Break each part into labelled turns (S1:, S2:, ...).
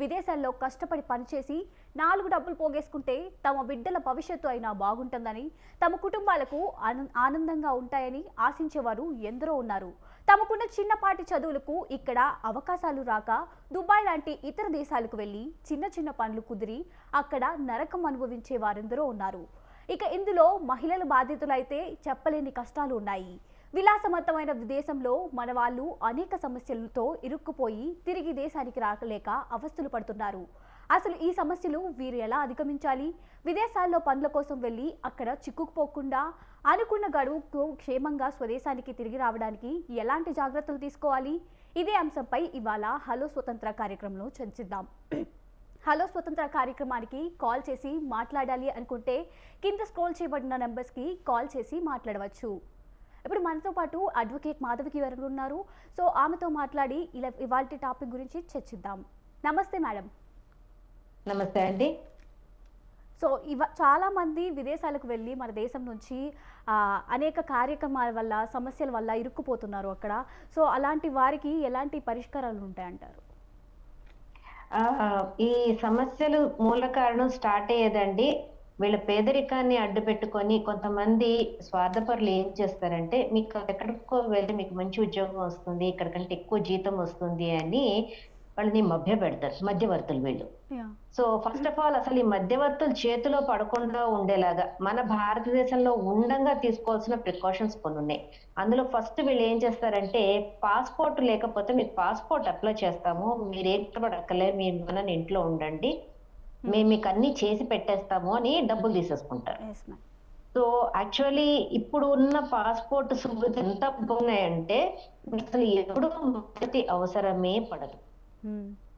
S1: విదేశాల్లో కష్టపడి పనిచేసి నాలుగు డబ్బులు పోగేసుకుంటే తమ బిడ్డల భవిష్యత్తు అయినా బాగుంటుందని తమ కుటుంబాలకు ఆనందంగా ఉంటాయని ఆశించేవారు ఎందరో ఉన్నారు. తమకున్న చిన్నపాటి చదువులకు ఇక్కడ అవకాశాలు రాక దుబాయ్ లాంటి ఇతర దేశాలకు వెళ్ళి చిన్న చిన్న పనులు కుదిరి అక్కడ నరకం అనుభవించే వారెందరో ఉన్నారు. ఇక ఇందులో మహిళల బాధితులైతే చెప్పలేని కష్టాలు ఉన్నాయి. విలాసవంతమైన విదేశంలో మన వాళ్ళు అనేక సమస్యలతో ఇరుక్కుపోయి తిరిగి దేశానికి రాకలేక అవస్థలు పడుతున్నారు. అసలు ఈ సమస్యలు వీరు ఎలా అధిగమించాలి? విదేశాల్లో పనుల కోసం వెళ్ళి అక్కడ చిక్కుకుపోకుండా అనుకున్న గడువుకు క్షేమంగా స్వదేశానికి తిరిగి రావడానికి ఎలాంటి జాగ్రత్తలు తీసుకోవాలి? ఇదే అంశంపై ఇవాళ హలో స్వతంత్ర కార్యక్రమంలో చర్చిద్దాం. హలో స్వతంత్ర కార్యక్రమానికి కాల్ చేసి మాట్లాడాలి అనుకుంటే కింద స్క్రోల్ చేయబడిన నెంబర్స్కి కాల్ చేసి మాట్లాడవచ్చు. ఇప్పుడు మనతో పాటు అడ్వకేట్ మాధవికి గారు ఉన్నారు. సో ఆమెతో మాట్లాడి ఇలా ఇవాళ టాపిక్ గురించి చర్చిద్దాం. నమస్తే మేడం.
S2: నమస్తే అండి.
S1: సో ఇవ చాలా మంది విదేశాలకు వెళ్ళి మన దేశం నుంచి అనేక కార్యక్రమాల వల్ల సమస్యల వల్ల ఇరుక్కుపోతున్నారు అక్కడ. సో అలాంటి వారికి ఎలాంటి పరిష్కారాలు ఉంటాయంటారు?
S2: ఈ సమస్యలు మూల కారణం స్టార్ట్ అయ్యేదండి. వీళ్ళ పేదరికాన్ని అడ్డు పెట్టుకొని కొంతమంది స్వార్థపరులు ఏం చేస్తారంటే మీకు ఎక్కడికో వెళ్తే మీకు మంచి ఉద్యోగం వస్తుంది ఇక్కడ కంటే ఎక్కువ జీతం వస్తుంది అని వాళ్ళని మభ్య పెడతారు మధ్యవర్తులు వీళ్ళు. సో ఫస్ట్ ఆఫ్ ఆల్ అసలు ఈ మధ్యవర్తులు చేతిలో పడకుండా ఉండేలాగా మన భారతదేశంలో ఉండంగా తీసుకోవాల్సిన ప్రికాషన్స్ కొన్ని ఉన్నాయి. అందులో ఫస్ట్ వీళ్ళు ఏం చేస్తారంటే పాస్పోర్ట్ లేకపోతే మీకు పాస్పోర్ట్ అప్లై చేస్తాము మీరు ఏం పడక్కలే మీరు మన ఇంట్లో ఉండండి మేము మీకు అన్ని చేసి పెట్టేస్తాము అని డబ్బులు తీసేసుకుంటారు. సో యాక్చువల్లీ ఇప్పుడు ఉన్న పాస్పోర్ట్ సువిధ ఎంత బాగున్నాయంటే అసలు ఎప్పుడు మొదటి అవసరమే పడదు.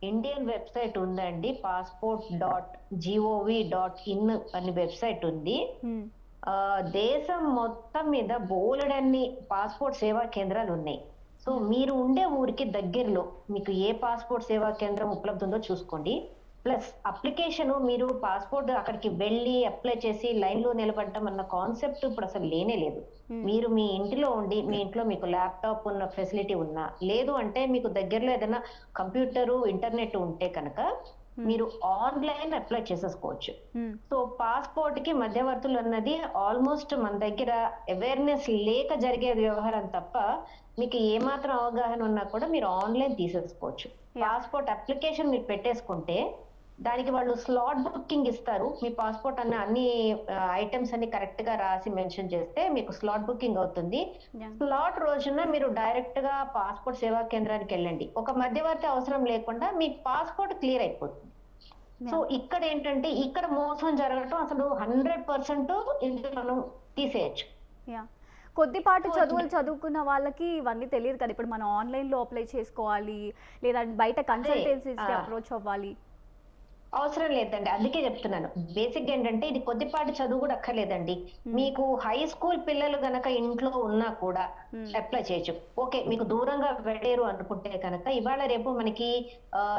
S2: ఇండియన్ వెబ్సైట్ ఉందండి passport dot gov dot in అని వెబ్సైట్ ఉంది. ఆ, దేశం మొత్తం మీద బోలెడన్ని పాస్పోర్ట్ సేవా కేంద్రాలు ఉన్నాయి. సో మీరు ఉండే ఊరికి దగ్గరలో మీకు ఏ పాస్పోర్ట్ సేవా కేంద్రం ఉపలబ్ధ ఉందో చూసుకోండి. ప్లస్ అప్లికేషన్ మీరు పాస్పోర్ట్ అక్కడికి వెళ్ళి అప్లై చేసి లైన్లో నిలబడటం అన్న కాన్సెప్ట్ ఇప్పుడు అసలు లేనే లేదు. మీరు మీ ఇంటిలో ఉండి మీ ఇంట్లో మీకు ల్యాప్టాప్ ఉన్న ఫెసిలిటీ ఉన్నా లేదు అంటే మీకు దగ్గరలో ఏదైనా కంప్యూటరు ఇంటర్నెట్ ఉంటే కనుక మీరు ఆన్లైన్ అప్లై చేసేసుకోవచ్చు. సో పాస్పోర్ట్కి మధ్యవర్తులు అన్నది ఆల్మోస్ట్ మన దగ్గర అవేర్నెస్ లేక జరిగే వ్యవహారం తప్ప మీకు ఏమాత్రం అవగాహన ఉన్నా కూడా మీరు ఆన్లైన్ తీసేసుకోవచ్చు. పాస్పోర్ట్ అప్లికేషన్ మీరు పెట్టేసుకుంటే దానికి వాళ్ళు స్లాట్ బుకింగ్ ఇస్తారు. మీ పాస్పోర్ట్ అన్న అన్ని ఐటమ్స్ అన్ని కరెక్ట్గా రాసి మెన్షన్ చేస్తే మీకు స్లాట్ బుకింగ్ అవుతుంది. స్లాట్ రోజున మీరు డైరెక్ట్గా పాస్పోర్ట్ సేవా కేంద్రానికి వెళ్ళండి. ఒక మధ్యవర్తి అవసరం లేకుండా మీకు పాస్పోర్ట్ క్లియర్ అయిపోతుంది. సో ఇక్కడ ఏంటంటే ఇక్కడ మోసం జరగటం అసలు హండ్రెడ్ పర్సెంట్ ఇది మనం తీసేయచ్చు.
S1: కొద్దిపాటి చదువులు చదువుకున్న వాళ్ళకి ఇవన్నీ తెలియదు కదా. ఇప్పుడు మనం ఆన్లైన్లో అప్లై చేసుకోవాలి లేదా బయట కన్సల్టెన్సీస్కి. అప్రోచ్ అవ్వాలి.
S2: అవసరం లేదండి. అందుకే చెప్తున్నాను. బేసిక్ ఏంటంటే ఇది కొద్దిపాటి చదువు కూడా అక్కర్లేదండి. మీకు హై స్కూల్ పిల్లలు గనక ఇంట్లో ఉన్నా కూడా. అప్లై చేయొచ్చు. ఓకే మీకు దూరంగా వెళ్ళారు అనుకుంటే కనుక ఇవాళ రేపు మనకి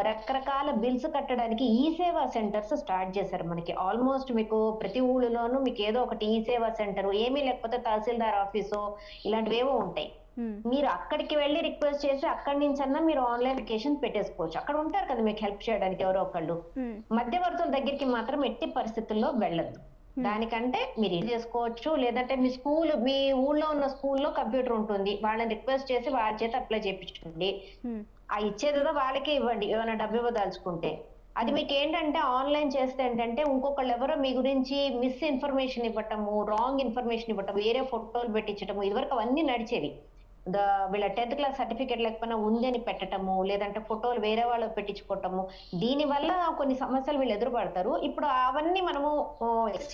S2: రకరకాల బిల్స్ కట్టడానికి ఈ సేవా సెంటర్స్ స్టార్ట్ చేశారు మనకి. ఆల్మోస్ట్ మీకు ప్రతి ఊళ్ళోనూ మీకు ఏదో ఒకటి ఈ సేవా సెంటర్ ఏమీ లేకపోతే తహసీల్దార్ ఆఫీసు ఇలాంటివి ఏవో ఉంటాయి. మీరు అక్కడికి వెళ్ళి రిక్వెస్ట్ చేసి అక్కడి నుంచి అన్నా మీరు ఆన్లైన్ అప్లికేషన్ పెట్టేసుకోవచ్చు. అక్కడ ఉంటారు కదా మీకు హెల్ప్ చేయడానికి ఎవరో ఒకళ్ళు.
S1: మ్మ్.
S2: మధ్యవర్తుల దగ్గరికి మాత్రం ఎట్టి పరిస్థితుల్లో వెళ్ళద్దు. దానికంటే మీరు ఇది చేసుకోవచ్చు. లేదంటే మీ స్కూల్ మీ ఊళ్ళో ఉన్న స్కూల్లో కంప్యూటర్ ఉంటుంది. వాళ్ళని రిక్వెస్ట్ చేసి వాళ్ళ చేత అప్లై చేయించుకోండి. ఆ ఇచ్చేదో వాళ్ళకే ఇవ్వండి. ఏమైనా డబ్బు ఇవ్వదలుచుకుంటే. అది మీకు ఏంటంటే ఆన్లైన్ చేస్తే ఏంటంటే ఇంకొకళ్ళు ఎవరో మీ గురించి మిస్ ఇన్ఫర్మేషన్ ఇవ్వటము రాంగ్ ఇన్ఫర్మేషన్ ఇవ్వటం వేరే ఫోటోలు పెట్టించటము ఇదివరకు అవన్నీ నడిచేవి. ద వీళ్ళ టెన్త్ క్లాస్ సర్టిఫికేట్ లేకపోయినా ఉంది అని పెట్టటము లేదంటే ఫోటోలు వేరే వాళ్ళకి పెట్టించుకోవటము. దీని వల్ల కొన్ని సమస్యలు వీళ్ళు ఎదురుపడతారు. ఇప్పుడు అవన్నీ మనము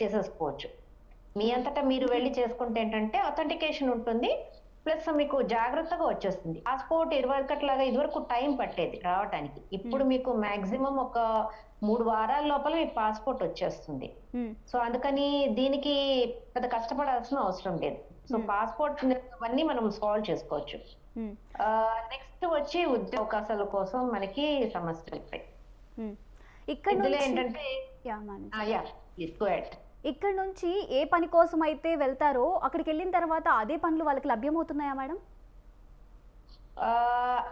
S2: చేసేసుకోవచ్చు. మీ అంతటా మీరు వెళ్ళి చేసుకుంటే ఏంటంటే అథెంటికేషన్ ఉంటుంది. ప్లస్ మీకు జాగ్రత్తగా వచ్చేస్తుంది. పాస్పోర్ట్ ఇదివరకట్లాగా ఇదివరకు టైం పట్టేది రావటానికి. ఇప్పుడు మీకు మాక్సిమం ఒక మూడు వారాల లోపల మీ పాస్పోర్ట్ వచ్చేస్తుంది.
S1: మ్మ్.
S2: సో అందుకని దీనికి పెద్ద కష్టపడాల్సిన అవసరం లేదు. సో పాస్పోర్ట్ అవన్నీ మనం సాల్వ్ చేసుకోవచ్చు. నెక్స్ట్ వచ్చి ఉద్యోగ అవకాశాల కోసం మనకి సమస్యలు ఉంటాయి.
S1: మ్మ్. ఇక్కడ
S2: ఏంటంటే
S1: ఇక్కడ నుంచి ఏ పని కోసం అయితే వెళ్తారో అక్కడికి వెళ్ళిన తర్వాత అదే పనులు వాళ్ళకి లభ్యమవుతున్నాయా మేడం?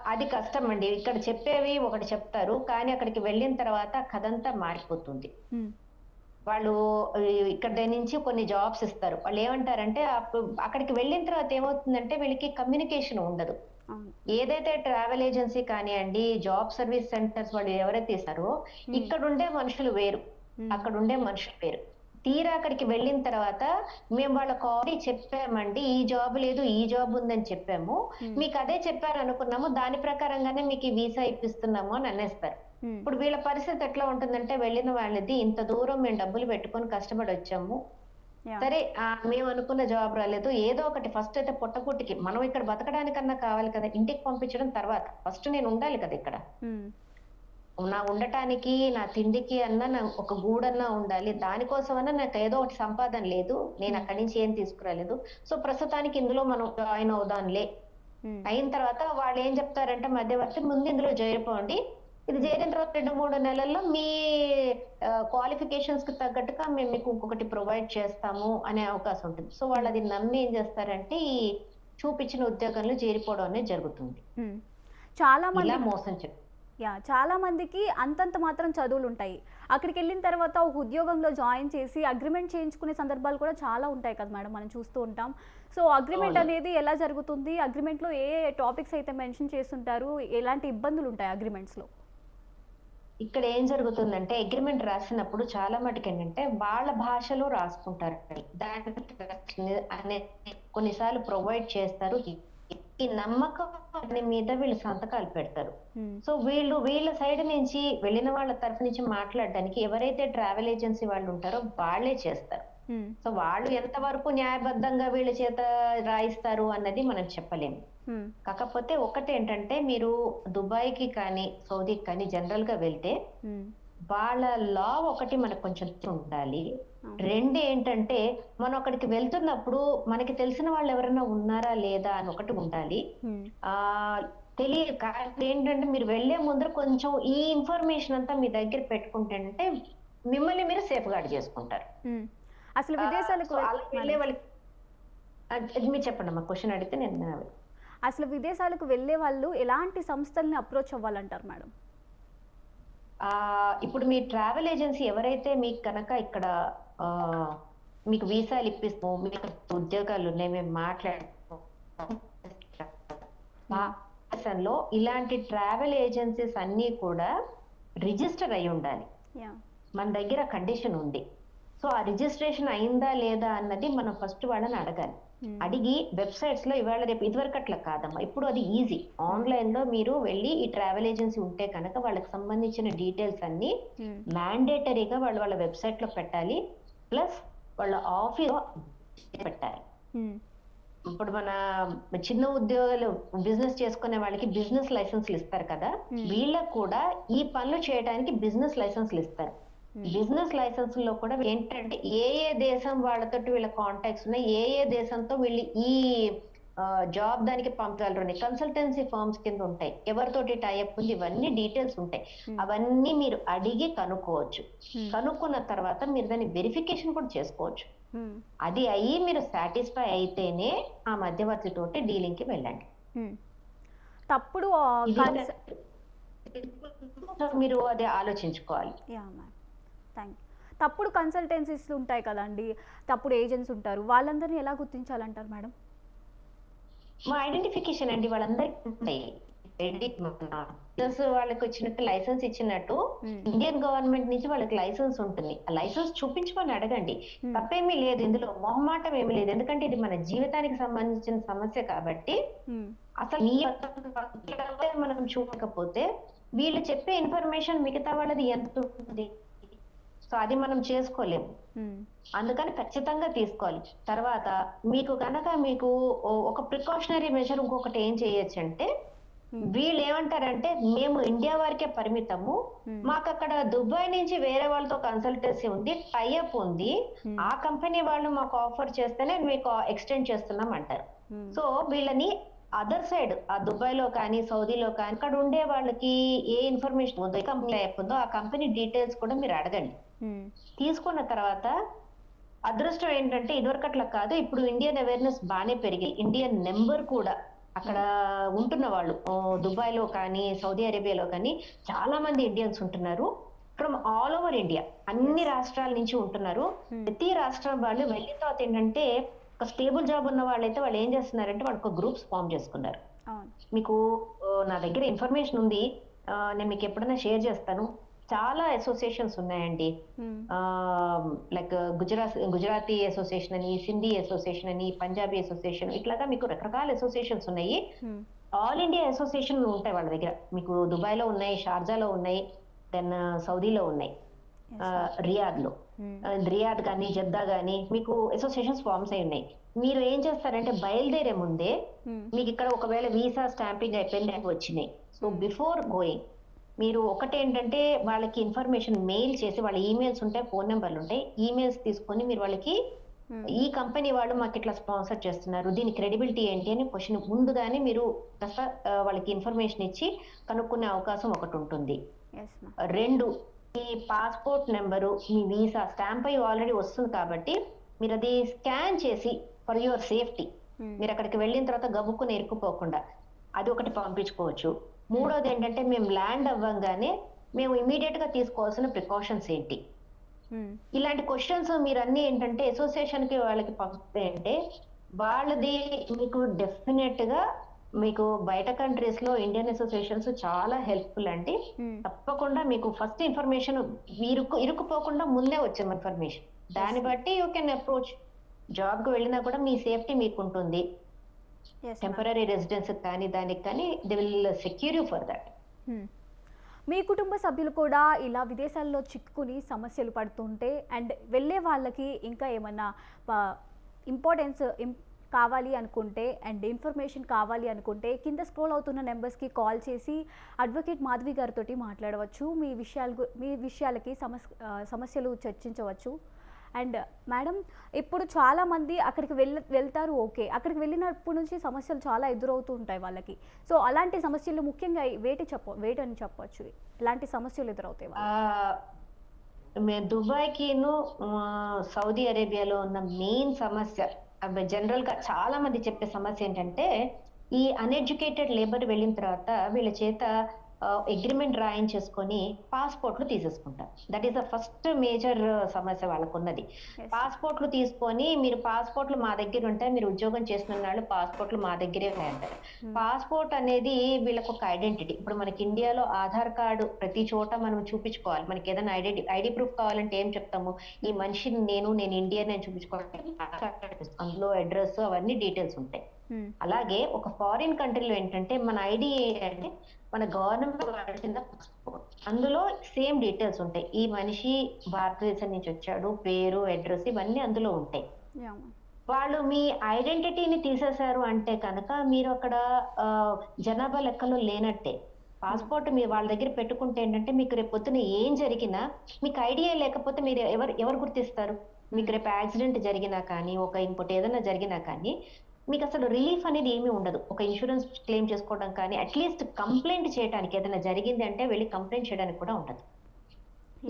S2: అది కష్టం అండి. ఇక్కడ చెప్పేవి ఒకటి చెప్తారు. కానీ అక్కడికి వెళ్ళిన తర్వాత కథంతా మారిపోతుంది. వాళ్ళు ఇక్కడ నుంచి కొన్ని జాబ్స్ ఇస్తారు. వాళ్ళు ఏమంటారంటే అక్కడికి వెళ్ళిన తర్వాత ఏమవుతుందంటే వీళ్ళకి కమ్యూనికేషన్ ఉండదు. ఏదైతే ట్రావెల్ ఏజెన్సీ కానివ్వండి జాబ్ సర్వీస్ సెంటర్స్ వాళ్ళు ఎవరైతే ఇస్తారో ఇక్కడ ఉండే మనుషులు వేరు. అక్కడ ఉండే మనుషులు వేరు. తీరా అక్కడికి వెళ్ళిన తర్వాత మేము వాళ్ళకి ఆల్రెడీ చెప్పామండి ఈ జాబ్ లేదు ఈ జాబ్ ఉందని చెప్పాము. మీకు అదే చెప్పారు అనుకున్నాము దాని ప్రకారంగానే మీకు ఈ వీసా ఇప్పిస్తున్నాము అని అనేస్తారు. ఇప్పుడు వీళ్ళ పరిస్థితి ఎట్లా ఉంటుందంటే వెళ్ళిన వాళ్ళది ఇంత దూరం మేము డబ్బులు పెట్టుకొని కష్టపడి వచ్చాము. సరే ఆ, మేము అనుకున్న జాబ్ రాలేదు. ఏదో ఒకటి ఫస్ట్ అయితే పొట్టపుట్టికి మనం ఇక్కడ బతకడానికన్నా కావాలి కదా ఇంటికి పంపించడం తర్వాత. ఫస్ట్ నేను ఉండాలి కదా ఇక్కడ. నా ఉండటానికి నా తిండికి అన్నా నా ఒక గూడన్నా ఉండాలి. దానికోసమన్నా నాకు ఏదో ఒకటి సంపాదన లేదు. నేను అక్కడి నుంచి ఏం తీసుకురాలేదు. సో ప్రస్తుతానికి ఇందులో మనం జాయిన్ అవుదాంలే. అయిన తర్వాత వాళ్ళు ఏం చెప్తారంటే మధ్యవర్తి ముందు ఇందులో చేరిపోండి ఇది చేరిన తర్వాత రెండు మూడు నెలల్లో మీ క్వాలిఫికేషన్స్కి తగ్గట్టుగా మేము మీకు ఇంకొకటి ప్రొవైడ్ చేస్తాము అనే అవకాశం ఉంటుంది. సో వాళ్ళు అది నమ్మి ఏం చేస్తారంటే ఈ చూపించిన ఉద్యోగంలో చేరిపోవడం అనేది జరుగుతుంది.
S1: చాలా మంది
S2: మోసం
S1: యా చాలా మందికి అంతంత మాత్రం చదువులు ఉంటాయి. అక్కడికి వెళ్ళిన తర్వాత ఒక ఉద్యోగంలో జాయిన్ చేసి అగ్రిమెంట్ చేయించుకునే సందర్భాలు కూడా చాలా ఉంటాయి కదా మేడం మనం చూస్తూ ఉంటాం. So agreement. అనేది ఎలా జరుగుతుంది? అగ్రిమెంట్లో ఏ టాపిక్స్ అయితే మెన్షన్ చేస్తుంటారు? ఎలాంటి ఇబ్బందులు ఉంటాయి అగ్రిమెంట్స్లో?
S2: ఇక్కడ ఏం జరుగుతుందంటే అగ్రిమెంట్ రాసినప్పుడు చాలా మటుకు ఏంటంటే వాళ్ళ భాషలో రాసుకుంటారు దాని అనే కొన్నిసార్లు ప్రొవైడ్ చేస్తారు. ఈ నమ్మకం మీద వీళ్ళు సంతకాలు పెడతారు. సో వీళ్ళు వీళ్ళ సైడ్ నుంచి వెళ్ళిన వాళ్ళ తరఫు నుంచి మాట్లాడడానికి ఎవరైతే ట్రావెల్ ఏజెన్సీ వాళ్ళు ఉంటారో వాళ్ళే చేస్తారు. సో వాళ్ళు ఎంతవరకు న్యాయబద్ధంగా వీళ్ళ చేత రాయిస్తారు అన్నది మనం చెప్పలేము కాకపోతే ఒకటి ఏంటంటే మీరు దుబాయ్కి కానీ సౌదీకి కానీ జనరల్గా వెళ్తే వాళ్ళ లా ఒకటి మనకు కొంచెం ఉండాలి. రెండు ఏంటంటే మనం అక్కడికి వెళ్తున్నప్పుడు మనకి తెలిసిన వాళ్ళు ఎవరైనా ఉన్నారా లేదా అని ఒకటి ఉండాలి. ఆ తెలియ కాకపోతే ఏంటంటే మీరు వెళ్ళే ముందర కొంచెం ఈ ఇన్ఫర్మేషన్ అంతా మీ దగ్గర పెట్టుకుంటే మిమ్మల్ని మీరు సేఫ్ గార్డ్ చేసుకుంటారు.
S1: అసలు విదేశాలకు
S2: మీరు చెప్పండి అమ్మా క్వశ్చన్ అడిగితే నేను
S1: అసలు విదేశాలకు వెళ్ళే వాళ్ళు ఎలాంటి సంస్థల్ని అప్రోచ్ అవ్వాలంటారు మేడం?
S2: ఇప్పుడు మీ ట్రావెల్ ఏజెన్సీ ఎవరైతే మీకు కనుక ఇక్కడ మీకు వీసాలు ఇప్పిస్తాము మీకు ఉద్యోగాలు ఉన్నాయి మేము మాట్లాడుతున్నాం ఇలాంటి ట్రావెల్ ఏజెన్సీస్ అన్నీ కూడా రిజిస్టర్ అయి ఉండాలి. మన దగ్గర కండిషన్ ఉంది. సో ఆ రిజిస్ట్రేషన్ అయిందా లేదా అన్నది మనం ఫస్ట్ వాళ్ళని అడగాలి. అడిగి వెబ్సైట్స్లో ఇవాళ రేపు ఇదివరకు అట్లా కాదమ్మా ఇప్పుడు అది ఈజీ. ఆన్లైన్లో మీరు వెళ్ళి ఈ ట్రావెల్ ఏజెన్సీ ఉంటే కనుక వాళ్ళకి సంబంధించిన డీటెయిల్స్ అన్ని మ్యాండేటరీగా వాళ్ళు వాళ్ళ వెబ్సైట్లో పెట్టాలి ప్లస్ వాళ్ళ ఆఫీస్ పెట్టాలి. ఇప్పుడు మన చిన్న ఉద్యోగాలు బిజినెస్ చేసుకునే వాళ్ళకి బిజినెస్ లైసెన్స్లు ఇస్తారు కదా. వీళ్ళకు కూడా ఈ పనులు చేయడానికి బిజినెస్ లైసెన్స్లు ఇస్తారు. బిజినెస్ లైసెన్స్లో కూడా ఏంటంటే ఏ ఏ దేశం వాళ్ళతోటి వీళ్ళ కాంటాక్ట్స్ ఉన్నాయి ఏ ఏ దేశంతో వీళ్ళు ఈ జాబ్ దానికి పంపగలరు కన్సల్టెన్సీ ఫర్మ్స్ కింద ఉంటాయి. ఎవరితోటి టైఅప్ ఉంది ఇవన్నీ డీటెయిల్స్ ఉంటాయి.
S1: Hmm.
S2: అవన్నీ మీరు అడిగి కనుక్కోవచ్చు. కనుక్కున్న తర్వాత మీరు దాన్ని వెరిఫికేషన్ కూడా చేసుకోవచ్చు. అది అయ్యి మీరు సాటిస్ఫై అయితేనే ఆ మధ్యవర్తి తోటి డీలింగ్కి వెళ్ళండి.
S1: తప్పుడు
S2: మీరు అది ఆలోచించుకోవాలి.
S1: థ్యాంక్ తప్పుడు కన్సల్టెన్సీస్ ఉంటాయి కదండి తప్పుడు ఏజెంట్స్ ఉంటారు వాళ్ళందరినీ ఎలా గుర్తించాలంటారు మేడం?
S2: మా ఐడెంటిఫికేషన్ అండి వాళ్ళందరికీ ఉంటాయి. వాళ్ళకి వచ్చినట్టు లైసెన్స్ ఇచ్చినట్టు
S1: Hmm.
S2: ఇండియన్ గవర్నమెంట్ నుంచి వాళ్ళకి లైసెన్స్ ఉంటుంది. ఆ లైసెన్స్ చూపించమని అడగండి.
S1: Hmm.
S2: తప్పేమీ లేదు ఇందులో మొహమాటం ఏమీ లేదు. ఎందుకంటే ఇది మన జీవితానికి సంబంధించిన సమస్య కాబట్టి
S1: మ్మ్.
S2: అసలు మనం చూడకపోతే వీళ్ళు చెప్పే ఇన్ఫర్మేషన్ మిగతా వాళ్ళది ఎంత ఉంటుంది? సో అది మనం చేసుకోలేము. అందుకని ఖచ్చితంగా తీసుకోవాలి. తర్వాత మీకు కనుక మీకు ఒక ప్రికాషనరీ మెజర్ ఇంకొకటి ఏం చేయొచ్చు అంటే వీళ్ళు ఏమంటారంటే మేము ఇండియా వరకే పరిమితము. మాకు అక్కడ దుబాయ్ నుంచి వేరే వాళ్ళతో కన్సల్టెన్సీ ఉంది టైఅప్ ఉంది. ఆ కంపెనీ వాళ్ళు మాకు ఆఫర్ చేస్తేనే మీకు ఎక్స్టెండ్ చేస్తున్నాం అంటారు. సో వీళ్ళని అదర్ సైడ్ ఆ దుబాయ్లో కానీ సౌదీలో కానీ అక్కడ ఉండే వాళ్ళకి ఏ ఇన్ఫర్మేషన్ ఉందో ఏ కంపెనీ ఉందో ఆ కంపెనీ డీటెయిల్స్ కూడా మీరు అడగండి. తీసుకున్న తర్వాత అదృష్టం ఏంటంటే ఇదివరకు అట్లా కాదు ఇప్పుడు ఇండియన్ అవేర్నెస్ బాగానే పెరిగి ఇండియన్ నెంబర్ కూడా అక్కడ ఉంటున్న వాళ్ళు దుబాయ్లో కానీ సౌదీ అరేబియాలో కానీ చాలా మంది ఇండియన్స్ ఉంటున్నారు. ఫ్రమ్ ఆల్ ఓవర్ ఇండియా అన్ని రాష్ట్రాల నుంచి ఉంటున్నారు.
S1: Hmm.
S2: ప్రతి రాష్ట్రం వాళ్ళు వెళ్ళిన తర్వాత ఏంటంటే ఒక స్టేబుల్ జాబ్ ఉన్న వాళ్ళైతే వాళ్ళు ఏం చేస్తున్నారంటే వాళ్ళు ఒక గ్రూప్స్ ఫామ్ చేసుకున్నారు. మీకు నా దగ్గర ఇన్ఫర్మేషన్ ఉంది. నేను మీకు ఎప్పుడైనా షేర్ చేస్తాను. చాలా అసోసియేషన్స్ ఉన్నాయండి. లైక్ గుజరాత్ గుజరాతీ అసోసియేషన్ అని సింధీ అసోసియేషన్ అని పంజాబీ అసోసియేషన్ ఇట్లాగా మీకు రకరకాల అసోసియేషన్స్ ఉన్నాయి. ఆల్ ఇండియా అసోసియేషన్ ఉంటాయి వాళ్ళ దగ్గర. మీకు దుబాయ్లో ఉన్నాయి షార్జాలో ఉన్నాయి దెన్ సౌదీలో ఉన్నాయి.
S1: రియాద్లో
S2: ఆ, రియాద్ కానీ జద్దా కానీ మీకు అసోసియేషన్స్ ఫార్మ్స్ అయి ఉన్నాయి. మీరు ఏం చేస్తారంటే బయలుదేరే ముందే
S1: ఉమ్,
S2: మీకు ఇక్కడ ఒకవేళ వీసా స్టాంపింగ్ అయిపోయింది వచ్చినాయి. సో బిఫోర్ గోయింగ్ మీరు ఒకటేంటంటే వాళ్ళకి ఇన్ఫర్మేషన్ మెయిల్ చేసి వాళ్ళ ఈమెయిల్స్ ఉంటాయి ఫోన్ నెంబర్లు ఉంటాయి. ఈమెయిల్స్ తీసుకొని మీరు వాళ్ళకి ఈ కంపెనీ వాళ్ళు మాకు ఇట్లా స్పాన్సర్ చేస్తున్నారు. దీని క్రెడిబిలిటీ ఏంటి అని క్వశ్చన్ ముందుగానే మీరు కాస్త వాళ్ళకి ఇన్ఫర్మేషన్ ఇచ్చి కనుక్కునే అవకాశం ఒకటి ఉంటుంది. రెండు మీ పాస్పోర్ట్ నెంబరు మీ వీసా స్టాంప్ అయ్యి ఆల్రెడీ వస్తుంది కాబట్టి మీరు అది స్కాన్ చేసి ఫర్ యువర్ సేఫ్టీ. మీరు అక్కడికి వెళ్ళిన తర్వాత గబుక్కుని ఇరుక్కుపోకుండా అది ఒకటి పంపించుకోవచ్చు. మూడోది ఏంటంటే మేము ల్యాండ్ అవ్వంగానే మేము ఇమీడియట్గా తీసుకోవాల్సిన ప్రికాషన్స్ ఏంటి? ఇలాంటి క్వశ్చన్స్ మీరు అన్ని ఏంటంటే అసోసియేషన్కి వాళ్ళకి పంపితే అంటే వాళ్ళది మీకు డెఫినెట్గా మీకు బయట కంట్రీస్లో ఇండియన్ అసోసియేషన్స్ చాలా హెల్ప్ఫుల్ అండి. తప్పకుండా మీకు ఫస్ట్ ఇన్ఫర్మేషన్ ఇరుక్కు ఇరుక్కుపోకుండా ముందే వచ్చే ఇన్ఫర్మేషన్. దాన్ని బట్టి యూ కెన్ అప్రోచ్. జాబ్కు వెళ్ళినా కూడా మీ సేఫ్టీ మీకు ఉంటుంది. టెంపరీ రెసిడెన్స్ కానీ దానికి కానీ they will secure you for that.
S1: మీ కుటుంబ సభ్యులు కూడా ఇలా విదేశాల్లో చిక్కుకుని సమస్యలు పడుతుంటే అండ్ వెళ్ళే వాళ్ళకి ఇంకా ఏమన్నా ఇంపార్టెన్స్ కావాలి అనుకుంటే అండ్ ఇన్ఫర్మేషన్ కావాలి అనుకుంటే కింద స్క్రోల్ అవుతున్న నెంబర్స్కి కాల్ చేసి అడ్వకేట్ మాధవి గారితో మాట్లాడవచ్చు. మీ విషయాలు మీ విషయాలకి సమస్యలు చర్చించవచ్చు. అండ్ మేడం ఇప్పుడు చాలామంది అక్కడికి వెళ్ళ వెళ్తారు ఓకే. అక్కడికి వెళ్ళినప్పటి నుంచి సమస్యలు చాలా ఎదురవుతూ ఉంటాయి వాళ్ళకి. సో అలాంటి సమస్యలు ముఖ్యంగా వేటి చెప్ప వేటి అని చెప్పవచ్చు ఇలాంటి సమస్యలు ఎదురవుతాయి
S2: మేము దుబాయ్కిను సౌదీ అరేబియాలో ఉన్న మెయిన్ సమస్య జనరల్గా చాలా మంది చెప్పే సమస్య ఏంటంటే ఈ అన్ఎడ్యుకేటెడ్ లేబర్ వెళ్ళిన తర్వాత వీళ్ళ చేత అగ్రిమెంట్ రాయించేసుకొని పాస్పోర్ట్లు తీసేసుకుంటారు. That is the first major సమస్య వాళ్ళకు ఉన్నది. పాస్పోర్ట్లు తీసుకొని మీరు పాస్పోర్ట్లు మా దగ్గర ఉంటాయి మీరు ఉద్యోగం చేసిన వాళ్ళు పాస్పోర్ట్లు మా దగ్గరే ఉంటాయంటారు పాస్పోర్ట్ అనేది వీళ్ళకి ఒక ఐడెంటిటీ ఇప్పుడు మనకి ఇండియాలో ఆధార్ కార్డు ప్రతి చోట మనం చూపించుకోవాలి. మనకి ఏదైనా ఐడెంటి ఐడి ప్రూఫ్ కావాలంటే ఏం చెప్తాము? ఈ మనిషిని నేను నేను ఇండియన్ అని చూపించుకోవాలి. అందులో అడ్రస్ అవన్నీ డీటెయిల్స్ ఉంటాయి.
S1: హ్మ్.
S2: అలాగే ఒక ఫారిన్ కంట్రీలో ఏంటంటే మన ఐడి అంటే మన గవర్నమెంట్ passport. అందులో సేమ్ డీటెయిల్స్ ఉంటాయి ఈ మనిషి భారతదేశం నుంచి వచ్చాడు పేరు అడ్రస్ ఇవన్నీ అందులో ఉంటాయి. వాళ్ళు మీ ఐడెంటిటీని తీసేశారు అంటే కనుక మీరు అక్కడ ఆ, జనాభా లెక్కలో లేనట్టే పాస్పోర్ట్ మీ వాళ్ళ దగ్గర పెట్టుకుంటే ఏంటంటే మీకు రేపు పొద్దున ఏం జరిగినా మీకు ఐడియా లేకపోతే మీరు ఎవరు ఎవరు గుర్తిస్తారు మీకు రేపు యాక్సిడెంట్ జరిగినా కానీ ఒక ఇంకోటి ఏదైనా జరిగినా కానీ మీకు అసలు రిలీఫ్ అనేది ఏమీ ఉండదు. ఒక ఇన్సూరెన్స్ క్లెయిమ్ చేసుకోవడం కానీ అట్లీస్ట్ కంప్లైంట్ చేయడానికి ఏదైనా జరిగింది అంటే వెళ్ళి కంప్లైంట్ చేయడానికి కూడా ఉండదు.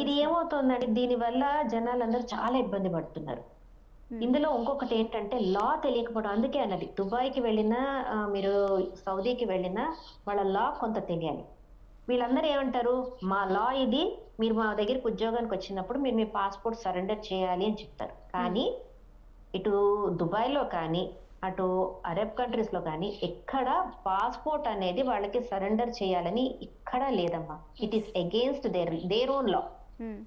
S2: ఇది ఏమవుతుందంటే దీనివల్ల జనాలందరూ చాలా ఇబ్బంది పడుతున్నారు.
S1: Hmm.
S2: ఇందులో ఇంకొకటి ఏంటంటే లా తెలియకపోవడం. అందుకే అన్నది దుబాయ్కి వెళ్ళినా మీరు సౌదీకి వెళ్ళినా వాళ్ళ లా కొంత తెలియాలి. వీళ్ళందరూ ఏమంటారు మా లా ఇది మీరు మా దగ్గరికి ఉద్యోగానికి వచ్చినప్పుడు మీరు మీ పాస్పోర్ట్ సరెండర్ చేయాలి అని చెప్తారు. కానీ ఇటు దుబాయ్లో కానీ అటు అరబ్ కంట్రీస్లో కానీ ఎక్కడ పాస్పోర్ట్ అనేది వాళ్ళకి సరెండర్ చేయాలని ఇక్కడ లేదమ్మా. It is against their their own law.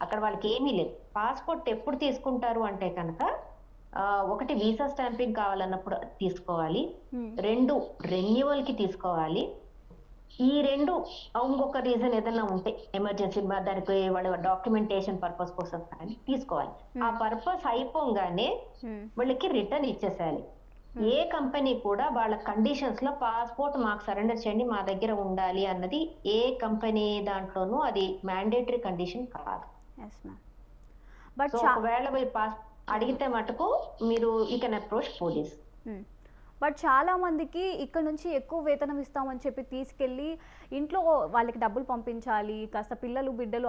S2: అక్కడ వాళ్ళకి ఏమీ లేదు. పాస్పోర్ట్ ఎప్పుడు తీసుకుంటారు అంటే కనుక ఒకటి వీసా స్టాంపింగ్ కావాలన్నప్పుడు తీసుకోవాలి.
S1: హ్మ్.
S2: రెండు రెన్యువల్కి తీసుకోవాలి. ఈ రెండు ఇంకొక రీజన్ ఏదైనా ఉంటే ఎమర్జెన్సీ దానికి వాళ్ళ డాక్యుమెంటేషన్ పర్పస్ కోసం కానీ తీసుకోవాలి. ఆ పర్పస్ అయిపోగానే
S1: హ్మ్.
S2: వాళ్ళకి రిటర్న్ ఇచ్చేసేయాలి. ఏ కంపెనీ కూడా వాళ్ళ కండిషన్స్లో పాస్పోర్ట్ మాకు సరెండర్ చేయండి మా దగ్గర ఉండాలి అన్నది ఏ కంపెనీ దాంట్లోనూ అది మ్యాండేటరీ కండిషన్ కాదు.
S1: బట్
S2: ఒకవేళ పాస్ అడిగితే మటుకు మీరు కెన్ అప్రోచ్ పోలీస్.
S1: బట్ చాలా మందికి ఇక్కడ నుంచి ఎక్కువ వేతనం ఇస్తామని చెప్పి తీసుకెళ్ళి ఇంట్లో వాళ్ళకి డబ్బులు పంపించాలి కాస్త పిల్లలు బిడ్డలు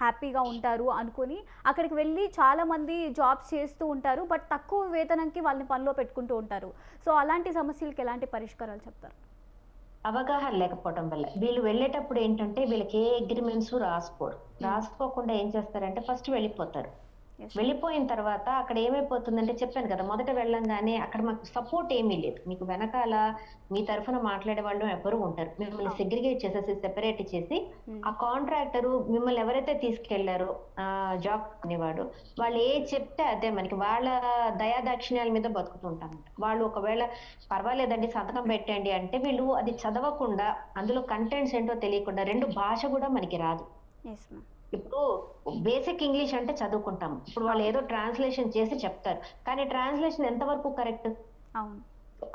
S1: హ్యాపీగా ఉంటారు అనుకొని అక్కడికి వెళ్ళి చాలా మంది జాబ్స్ చేస్తూ ఉంటారు బట్ తక్కువ వేతనంకి వాళ్ళని పనిలో పెట్టుకుంటూ ఉంటారు. సో అలాంటి సమస్యలకి ఎలాంటి పరిష్కారాలు చెప్తారు?
S2: అవగాహన లేకపోవడం వల్ల. వీళ్ళు వెళ్ళేటప్పుడు ఏంటంటే వీళ్ళకి ఏ అగ్రిమెంట్స్ రాసుకోరు. రాసుకోకుండా ఏం చేస్తారంటే ఫస్ట్ వెళ్ళిపోతారు. వెళ్ళిపోయిన తర్వాత అక్కడ ఏమైపోతుందంటే చెప్పాను కదా మొదట వెళ్ళంగానే అక్కడ మాకు సపోర్ట్ ఏమీ లేదు. మీకు వెనకాల మీ తరఫున మాట్లాడే వాళ్ళు ఎవరు ఉంటారు మిమ్మల్ని సెగ్రిగేట్ చేసేసి సెపరేట్ చేసి
S1: Hmm.
S2: ఆ కాంట్రాక్టరు మిమ్మల్ని ఎవరైతే తీసుకెళ్ళారో ఆ జాబ్ అనేవాడు వాళ్ళు ఏ చెప్తే అదే మనకి వాళ్ళ దయాదాక్షిణ్యాల మీద బతుకుతుంటాం వాళ్ళు ఒకవేళ పర్వాలేదండి సంతకం పెట్టండి అంటే వీళ్ళు అది చదవకుండా అందులో కంటెంట్స్ ఏంటో తెలియకుండా రెండు భాష కూడా మనకి రాదు. ఇప్పుడు బేసిక్ ఇంగ్లీష్ అంటే చదువుకుంటాం ఇప్పుడు వాళ్ళు ఏదో ట్రాన్స్లేషన్ చేసి చెప్తారు. కానీ ట్రాన్స్లేషన్ ఎంతవరకు కరెక్ట్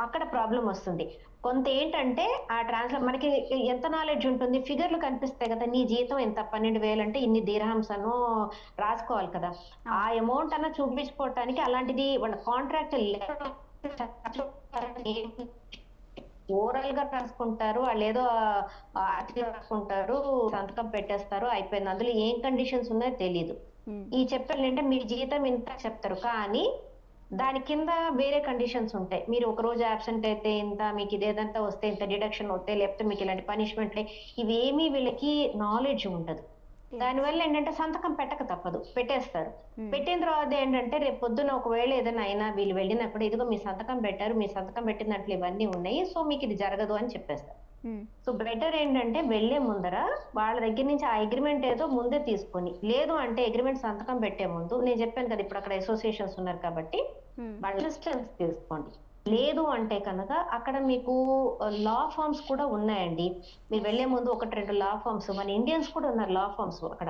S2: అక్కడ ప్రాబ్లం వస్తుంది. కొంత ఏంటంటే ఆ ట్రాన్స్లే మనకి ఎంత నాలెడ్జ్ ఉంటుంది? ఫిగర్లు కనిపిస్తాయి కదా నీ జీతం ఎంత? పన్నెండు వేలు అంటే ఇన్ని దీర్హంస్ అను రాసుకోవాలి కదా. ఆ అమౌంట్ అన్న చూపించుకోవటానికి అలాంటిది వాళ్ళ కాంట్రాక్ట్ ఓరల్గా రాసుకుంటారు వాళ్ళు ఏదో రాసుకుంటారు సంతకం పెట్టేస్తారు అయిపోయింది. అందులో ఏం కండిషన్స్ ఉన్నాయో తెలియదు. ఈ చెప్పారు అంటే మీ జీతం ఇంత చెప్తారు. కానీ దాని కింద వేరే కండిషన్స్ ఉంటాయి. మీరు ఒక రోజు అబ్సెంట్ అయితే ఇంత మీకు ఇదేదంతా వస్తే ఇంత డిడక్షన్ వస్తే లేకపోతే మీకు ఇలాంటి పనిష్మెంట్ ఇవేమీ వీళ్ళకి నాలెడ్జ్ ఉండదు. దానివల్ల ఏంటంటే సంతకం పెట్టక తప్పదు పెట్టేస్తారు
S1: Hmm.
S2: పెట్టిన తర్వాత ఏంటంటే రేపు పొద్దున ఒకవేళ ఏదైనా అయినా వీళ్ళు వెళ్ళినప్పుడు ఇదిగో మీ సంతకం పెట్టారు మీ సంతకం పెట్టిన దాంట్లో ఇవన్నీ ఉన్నాయి సో మీకు ఇది జరగదు అని చెప్పేస్తారు
S1: మ్మ్.
S2: సో బెటర్ ఏంటంటే వెళ్ళే ముందర వాళ్ళ దగ్గర నుంచి ఆ అగ్రిమెంట్ ఏదో ముందే తీసుకొని లేదు అంటే అగ్రిమెంట్ సంతకం పెట్టే ముందు నేను చెప్పాను కదా ఇప్పుడు అక్కడ అసోసియేషన్స్ ఉన్నారు కాబట్టి
S1: మ్మ్.
S2: వాళ్ళ అసిస్టెన్స్ తీసుకోండి లేదు అంటే కనుక అక్కడ మీకు లా ఫార్మ్స్ కూడా ఉన్నాయండి. మీరు వెళ్ళే ముందు ఒకటి రెండు లా ఫార్మ్స్ మన ఇండియన్స్ కూడా ఉన్నారు లా ఫార్మ్స్ అక్కడ.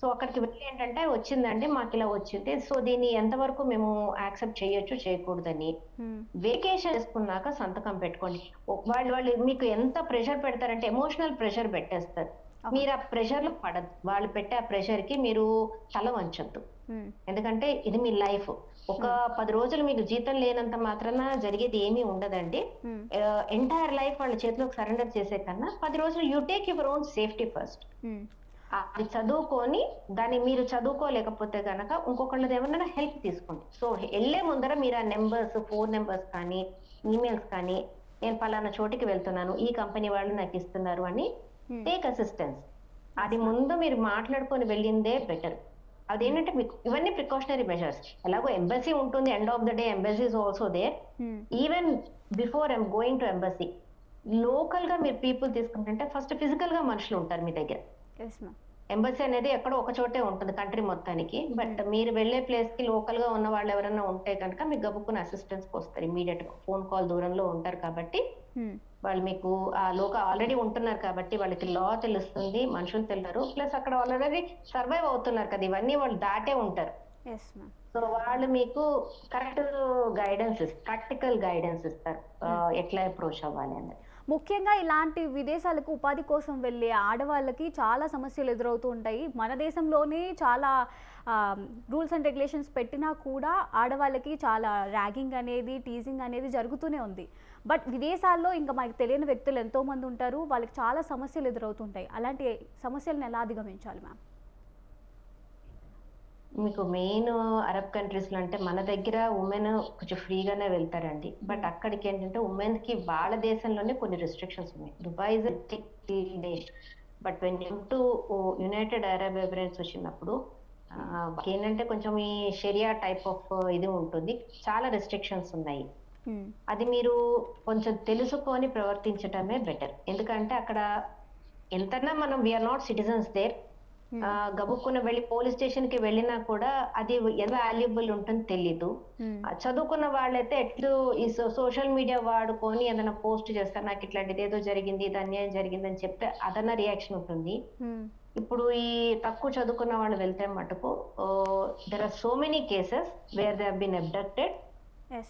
S2: సో అక్కడికి వెళ్ళి ఏంటంటే వచ్చిందండి మాకు ఇలా వచ్చింది. సో దీన్ని ఎంతవరకు మేము యాక్సెప్ట్ చేయొచ్చు చేయకూడదని. వెకేషన్ చేసుకున్నాక సంతకం పెట్టుకోండి. వాళ్ళు వాళ్ళు మీకు ఎంత ప్రెషర్ పెడతారంటే ఎమోషనల్ ప్రెషర్ పెట్టేస్తారు. మీరు ఆ ప్రెషర్లో పడదు వాళ్ళు పెట్టే ఆ ప్రెషర్కి మీరు తల వంచొద్దు. ఎందుకంటే ఇది మీ లైఫ్ ఒక పది రోజులు మీకు జీతం లేనంత మాత్రాన జరిగేది ఏమీ ఉండదండి. ఎంటైర్ లైఫ్ వాళ్ళ చేతిలోకి సరెండర్ చేసే కన్నా పది రోజులు you take your own safety first. అది చదువుకొని దాన్ని మీరు చదువుకోలేకపోతే కనుక ఇంకొకళ్ళది ఎవరైనా హెల్ప్ తీసుకోండి. సో వెళ్ళే ముందర మీరు ఆ నెంబర్స్ ఫోన్ నెంబర్స్ కానీ ఈమెయిల్స్ కానీ నేను పలానా చోటికి వెళ్తున్నాను ఈ కంపెనీ వాళ్ళు నాకు ఇస్తున్నారు అని
S1: Hmm.
S2: టేక్ అసిస్టెన్స్ అది ముందు మీరు మాట్లాడుకొని వెళ్ళిందే బెటర్ అదేంటంటే మీకు ఇవన్నీ ప్రికాషనరీ మెజర్స్ ఎలాగో ఎంబసీ ఉంటుంది end of the day embassy is also they. Even before I'm going to embassy లోకల్గా మీరు పీపుల్ తీసుకుంటుంటే ఫస్ట్ ఫిజికల్గా మనుషులు ఉంటారు మీ దగ్గర. ఎంబసీ అనేది ఎక్కడో ఒక చోటే ఉంటుంది కంట్రీ మొత్తానికి. బట్ మీరు వెళ్ళే ప్లేస్కి లోకల్గా ఉన్న వాళ్ళు ఎవరైనా ఉంటే కనుక మీకు గబుక్కుని అసిస్టెన్స్ వస్తారు ఇమీడియట్గా. ఫోన్ కాల్ దూరంలో ఉంటారు కాబట్టి.
S1: మ్మ్.
S2: వాళ్ళు మీకు ఆ లోక ఆల్రెడీ ఉంటున్నారు కాబట్టి వాళ్ళకి లా తెలుస్తుంది మనుషులు తెలియరు. ప్లస్ అక్కడ ఆల్రెడీ సర్వైవ్ అవుతున్నారు కదా ఇవన్నీ వాళ్ళు దాటే ఉంటారు. సో వాళ్ళు మీకు కరెక్ట్ గైడెన్స్ ప్రాక్టికల్ గైడెన్స్ ఇస్తారు. ఆ, ఎట్లా అప్రోచ్ అవ్వాలి అనేది.
S1: ముఖ్యంగా ఇలాంటి విదేశాలకు ఉపాధి కోసం వెళ్ళే ఆడవాళ్ళకి చాలా సమస్యలు ఎదురవుతూ ఉంటాయి. మన దేశంలోనే చాలా రూల్స్ అండ్ రెగ్యులేషన్స్ పెట్టినా కూడా ఆడవాళ్ళకి చాలా ర్యాగింగ్ అనేది టీజింగ్ అనేది జరుగుతూనే ఉంది. బట్ విదేశాల్లో ఇంకా మనకి తెలియని వ్యక్తులు ఎంతోమంది ఉంటారు. వాళ్ళకి చాలా సమస్యలు ఎదురవుతుంటాయి. అలాంటి సమస్యలను ఎలా అధిగమించాలి మ్యామ్?
S2: మీకు మెయిన్ అరబ్ కంట్రీస్లో అంటే మన దగ్గర ఉమెన్ కొంచెం ఫ్రీగానే వెళ్తారండి. బట్ అక్కడికి ఏంటంటే ఉమెన్కి వాళ్ళ దేశంలోనే కొన్ని రెస్ట్రిక్షన్స్ ఉన్నాయి. Dubai is Desh but when to United Arab Emirates వచ్చినప్పుడు ఏంటంటే కొంచెం ఈ షెరియా టైప్ ఆఫ్ ఇది ఉంటుంది. చాలా రెస్ట్రిక్షన్స్ ఉన్నాయి. అది మీరు కొంచెం తెలుసుకొని ప్రవర్తించటమే బెటర్ ఎందుకంటే అక్కడ ఎంతన్నా మనం వీఆర్ నాట్ సిటిజన్స్ దేర్ గబుక్కున వెళ్ళి పోలీస్ స్టేషన్కి వెళ్ళినా కూడా అది ఎంత వాల్యుబుల్ ఉంటుందో తెలీదు. చదువుకున్న వాళ్ళైతే ఎట్లు ఈ సోషల్ మీడియా వాడుకొని ఏదైనా పోస్ట్ చేస్తారు నాకు ఇట్లాంటిది ఏదో జరిగింది ఇది అన్యాయం జరిగింది అని చెప్తే అదన్న రియాక్షన్ ఉంటుంది. ఇప్పుడు ఈ తక్కువ చదువుకున్న వాళ్ళు వెళ్తే మటుకు there are so many cases where they been abducted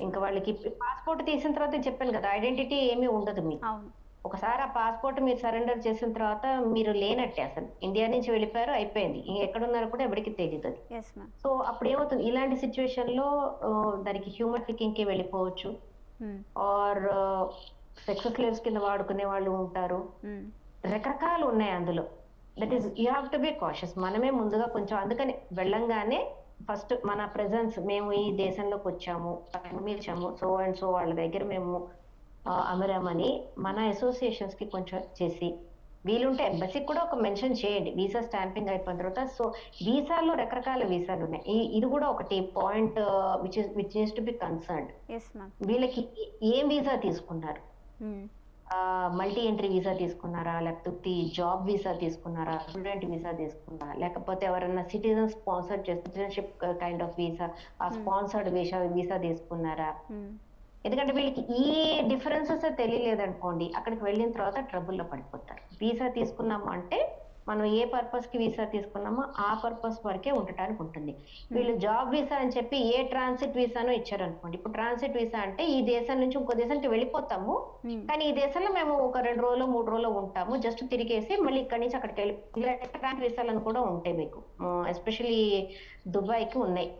S2: ఇంకా వాళ్ళకి పాస్పోర్ట్ తీసిన తర్వాత చెప్పాను కదా ఐడెంటిటీ ఏమీ ఉండదు మీకు. ఒకసారి ఆ పాస్పోర్ట్ మీరు సరెండర్ చేసిన తర్వాత మీరు లేనట్టే అసలు. ఇండియా నుంచి వెళ్ళిపోయారు అయిపోయింది. ఇంక ఎక్కడున్నారో కూడా ఎవరికి తెలియదు సో అప్పుడు ఏమవుతుంది? ఇలాంటి సిచ్యువేషన్లో దానికి హ్యూమన్ ట్రికింగ్కి వెళ్ళిపోవచ్చు. ఆర్ సెక్స్ స్లేవ్స్ కింద వాడుకునే వాళ్ళు ఉంటారు. రకరకాలు ఉన్నాయి అందులో. That is you have to be cautious మనమే ముందుగా కొంచెం అందుకని వెళ్ళంగానే ఫస్ట్ మన ప్రెజెన్స్ మేము ఈ దేశంలోకి వచ్చాము వచ్చాము సో అండ్ సో వాళ్ళ దగ్గర మేము అమరామని మన అసోసియేషన్స్కి కొంచెం చేసి వీలుంటే ఎంబసీకి కూడా ఒక మెన్షన్ చేయండి. వీసా స్టాంపింగ్ అయిపోయిన తర్వాత సో వీసాల్లో రకరకాల వీసాలు ఉన్నాయి. ఇది కూడా ఒకటి point which which is to be
S1: ma'am
S2: వీళ్ళకి ఏ- ఏం వీసా తీసుకున్నారు? మల్టీ ఎంట్రీ వీసా తీసుకున్నారా? లేకపోతే జాబ్ వీసా తీసుకున్నారా? స్టూడెంట్ వీసా తీసుకున్నారా? లేకపోతే ఎవరైనా citizen sponsor citizenship kind of visa ఆ స్పాన్సర్డ్ వీసా వీసా తీసుకున్నారా? ఎందుకంటే వీళ్ళకి ఈ డిఫరెన్సెస్ తెలియలేదు అనుకోండి అక్కడికి వెళ్ళిన తర్వాత ట్రబుల్లో పడిపోతారు. వీసా తీసుకున్నాము అంటే మనం ఏ పర్పస్కి వీసా తీసుకున్నామో ఆ పర్పస్ వరకే ఉండటానికి ఉంటుంది. వీళ్ళు జాబ్ వీసా అని చెప్పి ఏ ట్రాన్సిట్ వీసానో ఇచ్చారు అనుకోండి ఇప్పుడు ట్రాన్సిట్ వీసా అంటే ఈ దేశం నుంచి ఇంకో దేశానికి వెళ్ళిపోతాము. కానీ ఈ దేశంలో మేము ఒక రెండు రోజులు మూడు రోజులు ఉంటాము. జస్ట్ తిరిగేసి మళ్ళీ ఇక్కడి నుంచి అక్కడికి వెళ్ళి ఇలాంటి వీసాలను కూడా ఉంటాయి మీకు. ఎస్పెషలీ దుబాయ్కి ఉన్నాయి.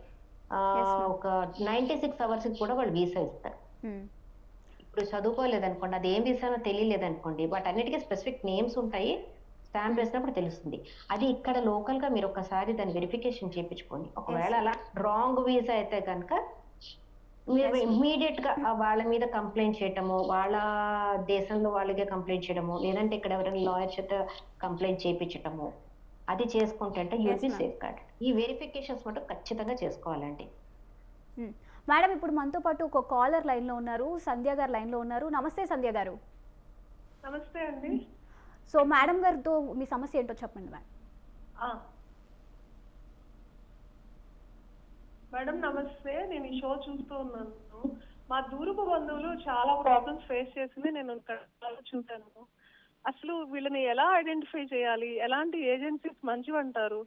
S2: ఒక నైన్టీ సిక్స్ అవర్స్ కూడా వాళ్ళు వీసా ఇస్తారు. ఇప్పుడు చదువుకోలేదు అనుకోండి అది ఏం వీసానో తెలియలేదు అనుకోండి వాటి అన్నిటికీ స్పెసిఫిక్ నేమ్స్ ఉంటాయి. స్టాంప్ వేసినప్పుడు తెలుస్తుంది. అది ఇక్కడ లోకల్గా మీరు ఒకసారి దాని వెరిఫికేషన్ చేయించుకోండి. ఒకవేళ అలా రాంగ్ వీసా అయితే కనుక మీరు. ఇమీడియట్గా ఆ వాళ్ళ మీద కంప్లైంట్ చేయటము వాళ్ళ దేశంలో వాళ్ళకే కంప్లైంట్ చేయడము లేదంటే ఇక్కడ ఎవరైనా లాయర్ చేత కంప్లైంట్ చేయించటము అది చేసుకుంటే అంటే యూపీ. సేఫ్ కార్డ్ ఈ వెరిఫికేషన్స్ మటు ఖచ్చితంగా చేసుకోవాలండి.
S1: మేడం ఇప్పుడు మనతో పాటు ఒక కాలర్ లైన్లో ఉన్నారు. సంధ్య గారు లైన్లో ఉన్నారు. నమస్తే సంధ్య గారు.
S3: నమస్తే అండి.
S1: సో మేడం గారితో మీ సమస్య ఏంటో చెప్పండి మేడం.
S3: మేడం నమస్తే నేను ఈ షో చూస్తూ ఉన్నాను. మా దూరపు బంధువులు చాలా ప్రాబ్లమ్స్ ఫేస్ చేసింది నేను ఇక్కడ ఆలోచించాను. అసలు వీళ్ళని ఎలా ఐడెంటిఫై చేయాలి? ఎలాంటి ఏజెన్సీస్ మంచివంటారు?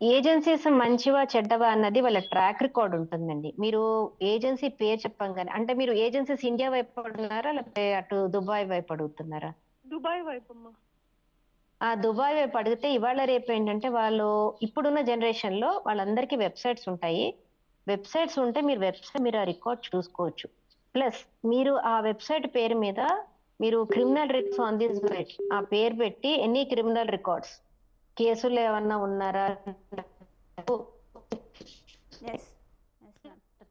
S2: ఏజెన్సీస్ మంచివా చెడ్డవా అన్నది వాళ్ళ ట్రాక్ రికార్డ్ ఉంటుందండి. మీరు ఏజెన్సీ పేరు చెప్పంగానే అంటే మీరు ఏజెన్సీస్ ఇండియా వైపు అడుగుతున్నారా లేకపోతే అటు దుబాయ్ వైపు అడుగుతున్నారా?
S3: దుబాయ్ వైపమ్మా
S2: ఆ దుబాయ్ వైపు అడిగితే ఇవాళ రేపు ఏంటంటే వాళ్ళు ఇప్పుడున్న జనరేషన్లో వాళ్ళందరికీ వెబ్సైట్స్ ఉంటాయి. వెబ్సైట్స్ ఉంటే మీరు వెబ్సైట్ మీరు ఆ రికార్డ్ చూసుకోవచ్చు. ప్లస్ మీరు ఆ వెబ్సైట్ పేరు మీద మీరు criminal records on this web ఆ పేరు పెట్టి ఎనీ క్రిమినల్ రికార్డ్స్ కేసులు ఏమన్నా ఉన్నారా?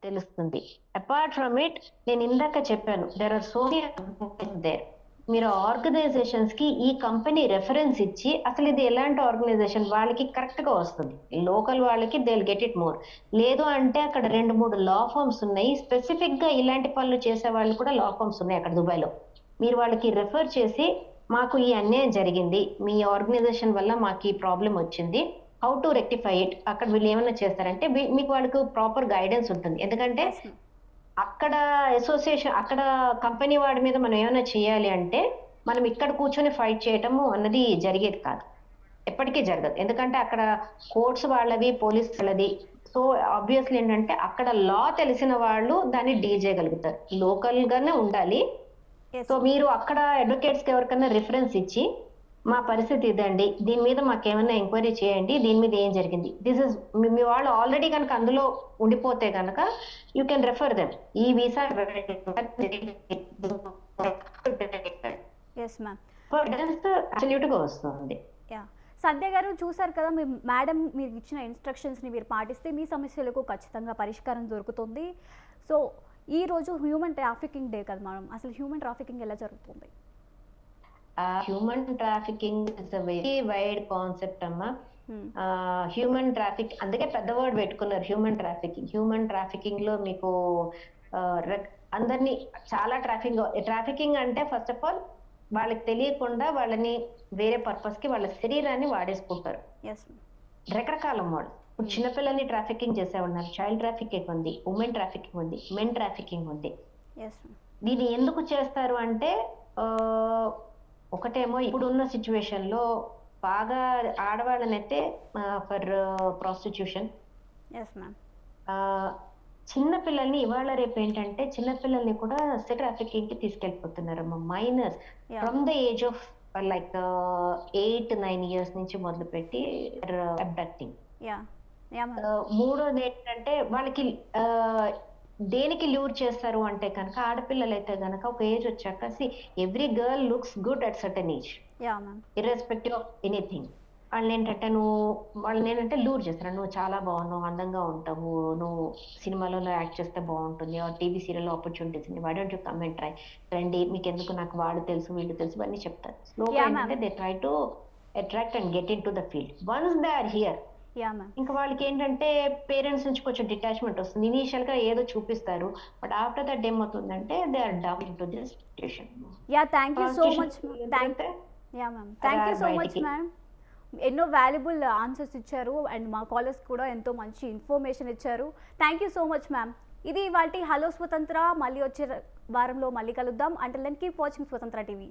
S2: తెలుస్తుంది. అపార్ట్ ఫ్రమ్ ఇట్ నేను ఇందాక చెప్పాను దేర్ ఆర్ సో దేర్ మీరు ఆర్గనైజేషన్స్కి ఈ కంపెనీ రెఫరెన్స్ ఇచ్చి అసలు ఇది ఎలాంటి ఆర్గనైజేషన్ వాళ్ళకి కరెక్ట్గా వస్తుంది. లోకల్ వాళ్ళకి దే గెట్ ఇట్ మోర్ లేదు అంటే అక్కడ రెండు మూడు లా ఫార్మ్స్ ఉన్నాయి. స్పెసిఫిక్గా ఇలాంటి పనులు చేసే వాళ్ళు కూడా లా ఫార్మ్స్ ఉన్నాయి అక్కడ దుబాయ్లో మీరు వాళ్ళకి రెఫర్ చేసి మాకు ఈ అన్యాయం జరిగింది. మీ ఆర్గనైజేషన్ వల్ల మాకు ఈ ప్రాబ్లం వచ్చింది. హౌ టు రెక్టిఫై ఇట్ అక్కడ వీళ్ళు ఏమైనా చేస్తారంటే మీకు వాళ్ళకు ప్రాపర్ గైడెన్స్ ఉంటుంది. ఎందుకంటే అక్కడ అసోసియేషన్ అక్కడ కంపెనీ వాడి మీద మనం ఏమైనా చేయాలి అంటే మనం ఇక్కడ కూర్చొని ఫైట్ చేయటము అన్నది జరిగేది కాదు. ఎప్పటికీ జరగదు. ఎందుకంటే అక్కడ కోర్ట్స్ వాళ్ళవి పోలీస్ వాళ్ళది. సో ఆబ్వియస్లీ ఏంటంటే అక్కడ లా తెలిసిన వాళ్ళు దాన్ని డీల్ చేయగలుగుతారు. లోకల్ గానే ఉండాలి. సో మీరు అక్కడ అడ్వకేట్స్కి ఎవరికైనా రిఫరెన్స్ ఇచ్చి మా పరిస్థితి ఇదండి. దీని మీద మాకేమైనా ఎంక్వైరీ చేయండి. దీని మీద ఏం జరిగింది? దిస్ ఇస్ మీ వాళ్ళు ఆల్రెడీ కనుక అందులో ఉండిపోతే కనుక యూ కెన్ రెఫర్ దెమ్ ఈ వీసా గా వస్తుంది.
S1: యా సంధ్య గారు చూసారు కదా మీ మేడం మీరు ఇచ్చిన ఇన్స్ట్రక్షన్స్ని మీరు పాటిస్తే మీ సమస్యలకు ఖచ్చితంగా పరిష్కారం దొరుకుతుంది. సో ఈ రోజు హ్యూమన్ ట్రాఫికింగ్ డే కదా మనం అసలు హ్యూమన్ ట్రాఫికింగ్ ఎలా జరుగుతుంది?
S2: Human trafficking is a very wide concept అమ్మా.
S1: Hmm.
S2: హ్యూమన్ ట్రాఫిక్ అందుకే పెద్ద వర్డ్ పెట్టుకున్నారు హ్యూమన్ ట్రాఫికింగ్ హ్యూమన్ ట్రాఫికింగ్లో మీకు అందరినీ చాలా ట్రాఫిక్ ట్రాఫికింగ్ అంటే ఫస్ట్ ఆఫ్ ఆల్ వాళ్ళకి తెలియకుండా వాళ్ళని వేరే పర్పస్కి వాళ్ళ శరీరాన్ని వాడేసుకుంటారు. రకరకాల మోడల్. ఇప్పుడు చిన్నపిల్లల్ని ట్రాఫికింగ్ చేసే ఉన్నారు. చైల్డ్ ట్రాఫికింగ్ ఉంది ఉమెన్ ట్రాఫికింగ్ ఉంది మెన్ ట్రాఫికింగ్ ఉంది. దీన్ని ఎందుకు చేస్తారు అంటే ఒకటేమో ఇప్పుడున్న సిచ్యువేషన్లో బాగా ఆడవాళ్ళనైతే ఫర్ ప్రాస్టిట్యూషన్ చిన్న పిల్లల్ని ఇవాళ రేపు ఏంటంటే చిన్న పిల్లల్ని కూడా ట్రాఫికింగ్కి తీసుకెళ్ళిపోతున్నారమ్మా minors. From the age of like eight nine years నుంచి మొదలుపెట్టి అబ్డక్టింగ్
S1: యా మ్యామ్
S2: మూడోది ఏంటంటే వాళ్ళకి ఆ, దేనికి లూర్ చేస్తారు అంటే కనుక ఆడపిల్లలు అయితే కనుక ఒక ఏజ్ వచ్చాక see every girl looks good at certain age irrespective of anything వాళ్ళని ఏంటంటే నువ్వు వాళ్ళని ఏంటంటే లూర్ చేస్తారు. నువ్వు చాలా బాగున్నావు అందంగా ఉంటావు నువ్వు సినిమాలలో యాక్ట్ చేస్తే బాగుంటుంది టీవీ సీరియల్ ఆపర్చునిటీస్ ఉంది why don't you comment try రండి మీకు ఎందుకు నాకు వాడు తెలుసు వీళ్ళు తెలుసు ఇవన్నీ చెప్తారు. స్లోగా ఏంటంటే they try to attract and get into the field once they are here ఇంకా వాళ్ళకి ఏంటంటే పేరెంట్స్ నుంచి కొంచెం డిటాచ్మెంట్ వస్తుంది. ఇనీషియల్గా ఏదో చూపిస్తారు బట్ ఆఫ్టర్ దట్ ఏమవుతుందంటే they are down to this
S1: ya thank you so much thank ya so much. Ma'am ఎన్నో వాల్యుబుల్ ఆన్సర్స్ ఇచ్చారు అండ్ మా కాలర్స్ కూడా ఎంతో మంచి ఇన్ఫర్మేషన్ ఇచ్చారు. Thank you so much ma'am ఇది వాటి హలో స్వతంత్ర మళ్ళీ వచ్చే వారంలో మళ్ళీ కలుద్దాం. అంటే then keep watching Swatantra TV